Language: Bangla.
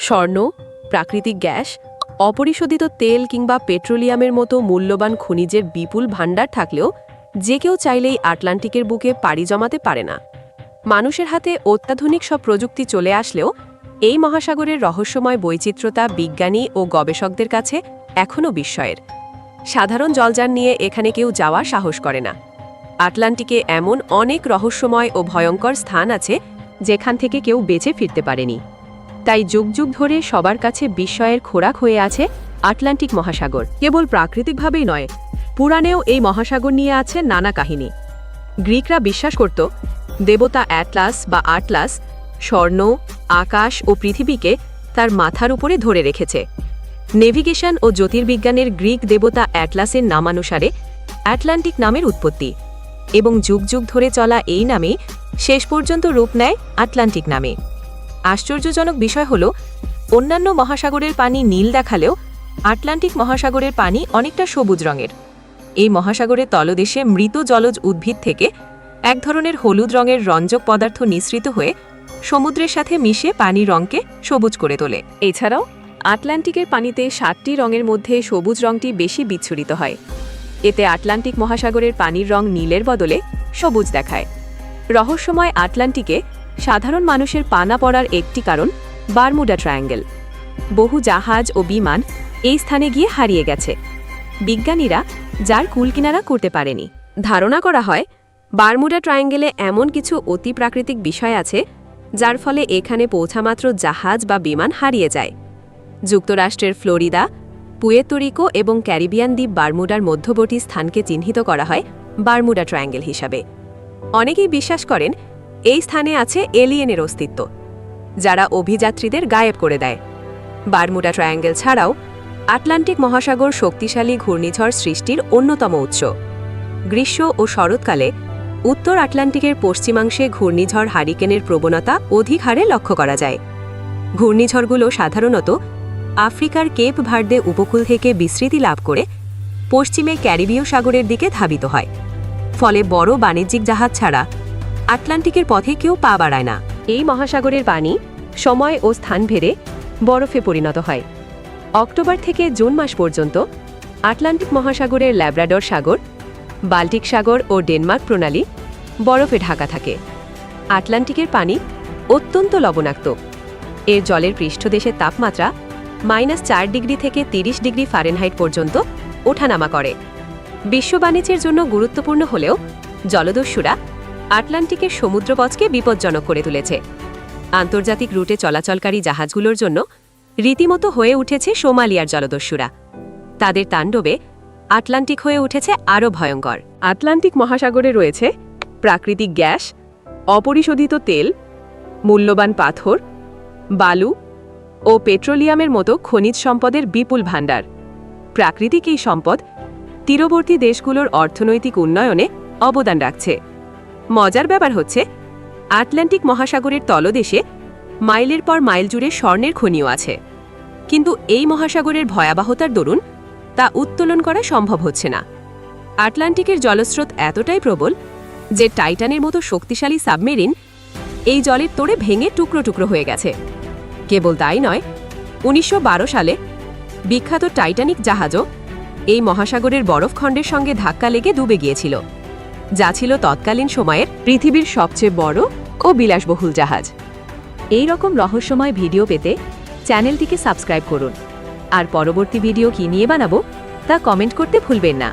স্বর্ণ, প্রাকৃতিক গ্যাস, অপরিশোধিত তেল কিংবা পেট্রোলিয়ামের মতো মূল্যবান খনিজের বিপুল ভাণ্ডার থাকলেও যে কেউ চাইলেই আটলান্টিকের বুকে পাড়ি জমাতে পারে না। মানুষের হাতে অত্যাধুনিক সব প্রযুক্তি চলে আসলেও এই মহাসাগরের রহস্যময় বৈচিত্র্যতা বিজ্ঞানী ও গবেষকদের কাছে এখনও বিস্ময়ের। সাধারণ জলযান নিয়ে এখানে কেউ যাওয়ার সাহস করে না। আটলান্টিকে এমন অনেক রহস্যময় ও ভয়ঙ্কর স্থান আছে যেখান থেকে কেউ বেঁচে ফিরতে পারেনি। তাই যুগ যুগ ধরে সবার কাছে বিস্ময়ের খোরাক হয়ে আছে আটলান্টিক মহাসাগর। কেবল প্রাকৃতিকভাবেই নয়, পুরাণেও এই মহাসাগর নিয়ে আছে নানা কাহিনী। গ্রিকরা বিশ্বাস করত, দেবতা অ্যাটলাস বা আটলাস স্বর্ণ, আকাশ ও পৃথিবীকে তার মাথার উপরে ধরে রেখেছে। নেভিগেশন ও জ্যোতির্বিজ্ঞানের গ্রিক দেবতা অ্যাটলাসের নামানুসারে অ্যাটলান্টিক নামের উৎপত্তি এবং যুগ যুগ ধরে চলা এই নামে শেষ পর্যন্ত রূপ নেয় আটলান্টিক নামে। আশ্চর্যজনক বিষয় হল, অন্যান্য মহাসাগরের পানি নীল দেখালেও আটলান্টিক মহাসাগরের পানি অনেকটা সবুজ রঙের। এই মহাসাগরের তলদেশে মৃত জলজ উদ্ভিদ থেকে এক ধরনের হলুদ রঙের রঞ্জক পদার্থ নিঃসৃত হয়ে সমুদ্রের সাথে মিশে পানির রঙকে সবুজ করে তোলে। এছাড়াও, আটলান্টিকের পানিতে সাতটি রঙের মধ্যে সবুজ রঙটি বেশি বিচ্ছুরিত হয়। এতে আটলান্টিক মহাসাগরের পানির রং নীলের বদলে সবুজ দেখায়। রহস্যময় আটলান্টিকে সাধারণ মানুষের পানা পড়ার একটি কারণ বারমুডা ট্রায়াঙ্গেল। বহু জাহাজ ও বিমান এই স্থানে গিয়ে হারিয়ে গেছে। বিজ্ঞানীরা যার কুলকিনারা করতে পারেনি। ধারণা করা হয়, বারমুডা ট্রায়াঙ্গেলে এমন কিছু অতি প্রাকৃতিক বিষয় আছে, যার ফলে এখানে পৌঁছামাত্র জাহাজ বা বিমান হারিয়ে যায়। যুক্তরাষ্ট্রের ফ্লোরিদা পুয়েতোরিকো এবং ক্যারিবিয়ান দ্বীপ বারমুডার মধ্যবর্তী স্থানকে চিহ্নিত করা হয় বারমুডা ট্রায়াঙ্গেল হিসাবে। অনেকেই বিশ্বাস করেন এই স্থানে আছে এলিয়েনের অস্তিত্ব, যারা অভিযাত্রীদের গায়েব করে দেয়। বারমুডা ট্রায়াঙ্গেল ছাড়াও আটলান্টিক মহাসাগর শক্তিশালী ঘূর্ণিঝড় সৃষ্টির অন্যতম উৎস। গ্রীষ্ম ও শরৎকালে উত্তর আটলান্টিকের পশ্চিমাংশে ঘূর্ণিঝড় হারিকেনের প্রবণতা অধিক হারে লক্ষ্য করা যায়। ঘূর্ণিঝড়গুলো সাধারণত আফ্রিকার কেপ ভার্দে উপকূল থেকে বিস্তৃতি লাভ করে পশ্চিমে ক্যারিবীয় সাগরের দিকে ধাবিত হয়। ফলে বড় বাণিজ্যিক জাহাজ ছাড়া আটলান্টিকের পথে কেউ পা বাড়ায় না। এই মহাসাগরের পানি সময় ও স্থান ভেদে বরফে পরিণত হয়। অক্টোবর থেকে জুন মাস পর্যন্ত আটলান্টিক মহাসাগরের ল্যাব্রাডর সাগর, বাল্টিক সাগর ও ডেনমার্ক প্রণালী বরফে ঢাকা থাকে। আটলান্টিকের পানি অত্যন্ত লবণাক্ত। এর জলের পৃষ্ঠদেশের তাপমাত্রা মাইনাস চার ডিগ্রি থেকে ৩০ ডিগ্রি ফারেনহাইট পর্যন্ত ওঠানামা করে। বিশ্ব বাণিজ্যের জন্য গুরুত্বপূর্ণ হলেও জলদস্যুরা আটলান্টিকের সমুদ্রপথকে বিপজ্জনক করে তুলেছে। আন্তর্জাতিক রুটে চলাচলকারী জাহাজগুলোর জন্য রীতিমতো হয়ে উঠেছে সোমালিয়ার জলদস্যুরা। তাদের তাণ্ডবে আটলান্টিক হয়ে উঠেছে আরও ভয়ঙ্কর। আটলান্টিক মহাসাগরে রয়েছে প্রাকৃতিক গ্যাস, অপরিশোধিত তেল, মূল্যবান পাথর, বালু ও পেট্রোলিয়ামের মতো খনিজ সম্পদের বিপুল ভাণ্ডার। প্রাকৃতিক এই সম্পদ তীরবর্তী দেশগুলোর অর্থনৈতিক উন্নয়নে অবদান রাখছে। মজার ব্যাপার হচ্ছে, আটলান্টিক মহাসাগরের তলদেশে মাইলের পর মাইল জুড়ে স্বর্ণের খনিও আছে। কিন্তু এই মহাসাগরের ভয়াবহতার দরুন তা উত্তোলন করা সম্ভব হচ্ছে না। আটলান্টিকের জলস্রোত এতটাই প্রবল যে টাইটানের মতো শক্তিশালী সাবমেরিন এই জলের তোড়ে ভেঙে টুকরো টুকরো হয়ে গেছে। কেবল তাই নয়, উনিশশো সালে বিখ্যাত টাইটানিক জাহাজও এই মহাসাগরের বরফখণ্ডের সঙ্গে ধাক্কা লেগে ডুবে গিয়েছিল। যা ছিল তৎকালীন সময়ের পৃথিবীর সবচেয়ে বড় ও বিলাসবহুল জাহাজ। এই রকম রহস্যময় ভিডিও পেতে চ্যানেলটিকে সাবস্ক্রাইব করুন। আর পরবর্তী ভিডিও কী নিয়ে বানাবো, তা কমেন্ট করতে ভুলবেন না।